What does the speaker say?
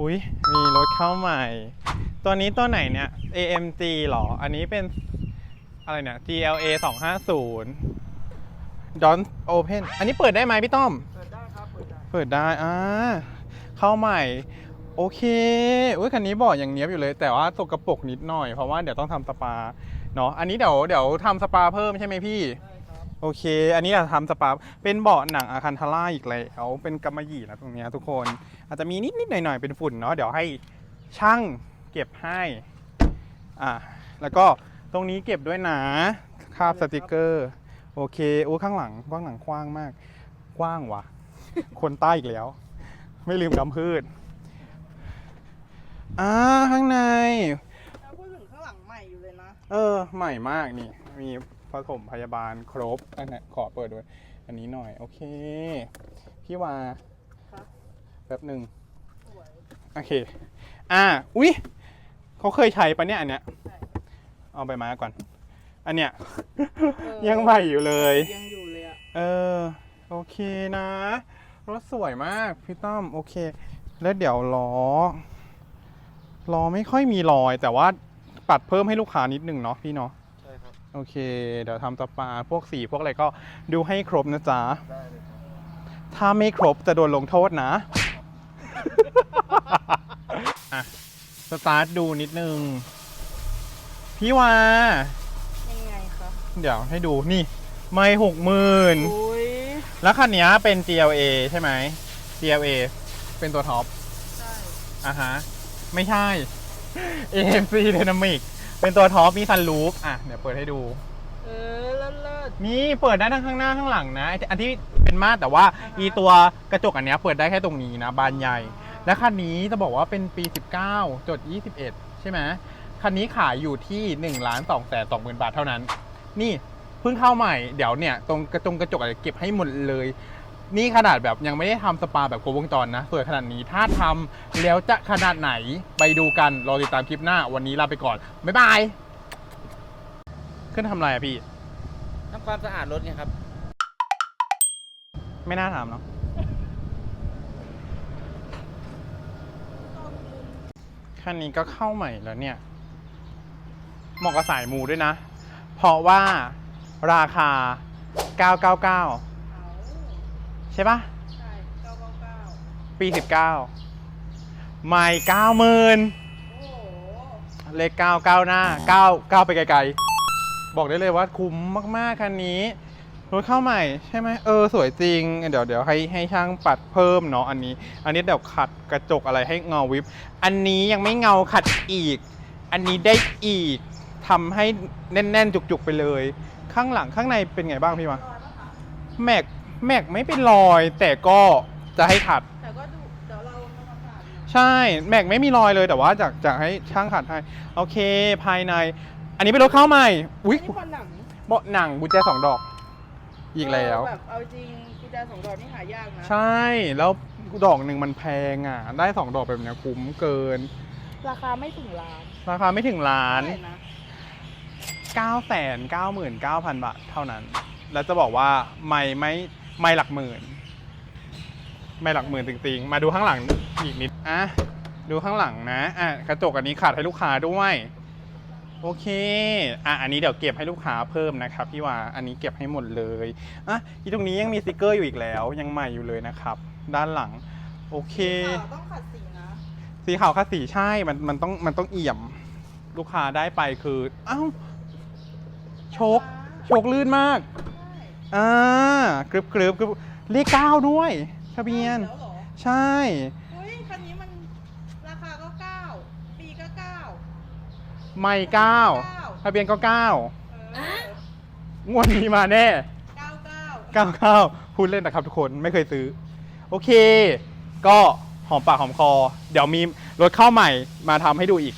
อุ้ยมีรถเข้าใหม่ ตัวนี้ตัวไหนเนี่ย AMG หรอ อันนี้เป็น อะไรเนี่ย GLA 250 Don't Open อันนี้เปิดได้ไหมพี่ต้อม เปิดได้ครับ เปิดได้ เปิดได้ อ่า เข้าใหม่ โอเค อุ้ยคันนี้บอกอย่างเนี้ยบอยู่เลย แต่ว่าตกกระปรกนิดหน่อย เพราะว่าเดี๋ยวต้องทำสปา เนาะ อันนี้เดี๋ยวเดี๋ยวทำสปาเพิ่มใช่ไหมพี่ได้ครับ โอเค อันนี้จะทำสปาเป็นเบาะหนังอาคันทาร่าอีกแล้วเป็นกำมะหยี่นะตรงเนี้ยทุกคน อาจจะมีนิดนิดๆหน่อยหน่อยๆเป็นฝุ่นเนาะเดี๋ยวให้ช่างเก็บให้อะแล้วก็ตรงนี้เก็บด้วยนะคาบสติกเกอร์ โอเคโอ้ข้างหลังข้างหลังกว้างมาก กว้างว่ะ คนใต้อีกแล้ว ไม่ลืมกำพืชอ่าข้างในแล้วพูดถึงข้างหลังใหม่อยู่เลยนะ เออ ใหม่มากนี่ มี ผสมพยาบาลครบอันนี้ขอเปิดด้วย อันนี้หน่อย โอเค พี่วาครับแป๊บหนึ่งสวยโอเค อ่า อุ๊ยเขาเคยใช้ปะเนี่ยอันเนี้ยใช่เอาไปมาก่อน อันเนี้ยเออยังใหม่อยู่เลย ยังอยู่เลยอะเออ โอเคนะ รถสวยมาก พี่ต้อม โอเค แล้วเดี๋ยวล้อล้อไม่ค่อยมีรอย แต่ว่าปัดเพิ่มให้ลูกค้านิดหนึ่งเนาะพี่เนาะใช่ครับ โอเค เดี๋ยวทำสปาพวกสีพวกอะไรก็ดูให้ครบนะจ๊ะ ได้เลยครับถ้าไม่ครบจะโดนลงโทษนะ อะ สตาร์ทดูนิดนึง พี่วา ยังไงคะเดี๋ยวให้ดูนี่ ไม่หกหมื่นอุ้ยแล้วคันนี้เป็น GLA ใช่ไหม GLA เป็นตัวท็อป ใช่ อะฮะ ไม่ใช่ AMC Dynamic เป็นตัวท็อปมีซันรูฟอะเดี๋ยวเปิดให้ดู เออเลิศเลิศ นี่เปิดได้ทั้งข้างหน้าข้างหลังนะไอ้อันที่เป็นมาตรแต่ว่าอ่าฮะ อีตัวกระจกอันเนี้ยเปิดได้แค่ตรงนี้นะบานใหญ่ และคันนี้จะบอกว่าเป็นปี 19จด21 ใช่ไหมคันนี้ขายอยู่ที่1ล้าน2แสน2หมื่นบาทเท่านั้น นี่เพิ่งเข้าใหม่เดี๋ยวเนี่ย ตรงกระจงกระจกอะไรเก็บให้หมดเลย นี่ขนาดแบบยังไม่ได้ทำสปาแบบครบวงจรนะสวยขนาดนี้ถ้าทำแล้วจะขนาดไหนไปดูกันรอติดตามคลิปหน้าวันนี้ลาไปก่อน บ๊ายบาย ขึ้นทำอะไรอะพี่ ทำความสะอาดรถไงครับ ไม่น่าถามเนาะคันนี้ก็เข้าใหม่แล้วเนี่ยเหมาะกับสายมูด้วยนะ เพราะว่าราคา 999เอาใช่ปะใช่เก้าเก้าเก้าปี19ไม่90,000โอ้โหเลข9 9หน้า9 9ไปไกลๆ บอกได้เลยว่าคุ้มมากๆคันนี้รถเข้าใหม่ใช่ไหมเออ สวยจริง เดี๋ยวเดี๋ยวให้ให้ช่างปัดเพิ่มเนาะอันนี้ อันนี้เดี๋ยวขัดกระจกอะไรให้เงาวิบอันนี้ยังไม่เงาขัดอีก อันนี้ได้อีกทำให้แน่นๆ จุกๆไปเลย ข้างหลังข้างในเป็นไงบ้างพี่วะรอยปะคะแม็ก แม็กไม่เป็นรอย แต่ก็จะให้ขัด แต่ก็ดูเดี๋ยวเราทำความสะอาดดูใช่ แม็กไม่มีรอยเลยแต่ว่าจากจากให้ช่างขัดให้ โอเคภายใน อันนี้เป็นรถเข้าใหม่อุ้ยอันนี้คนหนังเบาะหนังกุญแจสองดอกอีกแล้ว เแบบเอาจริงกุญแจสองดอกนี่หายากนะใช่แล้วดอกหนึ่งมันแพงอะ ได้สองดอกแบบเนี้ยคุ้มเกิน ราคาไม่ถึงล้านราคาไม่ถึงล้าน เท่ไหร่นะ9 9 9 9 0 0 0 บาทเท่านั้น แล้วจะบอกว่าไม่ไม่ ไม่หลักหมื่น ไม่หลักหมื่นจริงๆ มาดูข้างหลังอีกนิดอะดูข้างหลังนะอะกระจกอันนี้ขาดให้ลูกค้าด้วยโอเค อะ อันนี้เดี๋ยวเก็บให้ลูกค้าเพิ่มนะครับพี่ว่า อันนี้เก็บให้หมดเลย อะ ที่ตรงนี้ยังมีสติกเกอร์อยู่อีกแล้ว ยังใหม่อยู่เลยนะครับ ด้านหลัง โอเคขาวต้องขัดสีนะ สีขาวคัดสีใช่ มัน มันต้อง มันต้องเอี่ยม ลูกค้าได้ไปคือ เอ้า โชคโชคลื่นมากใช่ อ่ากรึบกรึบกรึบเลขเก้าด้วยทะเบียน แล้วเหรอใช่อุ้ยคันนี้มันราคาก็เก้าปีก็เก้าไม่เก้าเก้าทะเบียนก็เก้าเออ งวดนี้มาแน่เก้าเก้าเก้าเก้าพูดเล่นนะครับทุกคนไม่เคยซื้อ โอเค ก็หอมปากหอมคอ เดี๋ยวมีรถเข้าใหม่มาทำให้ดูอีก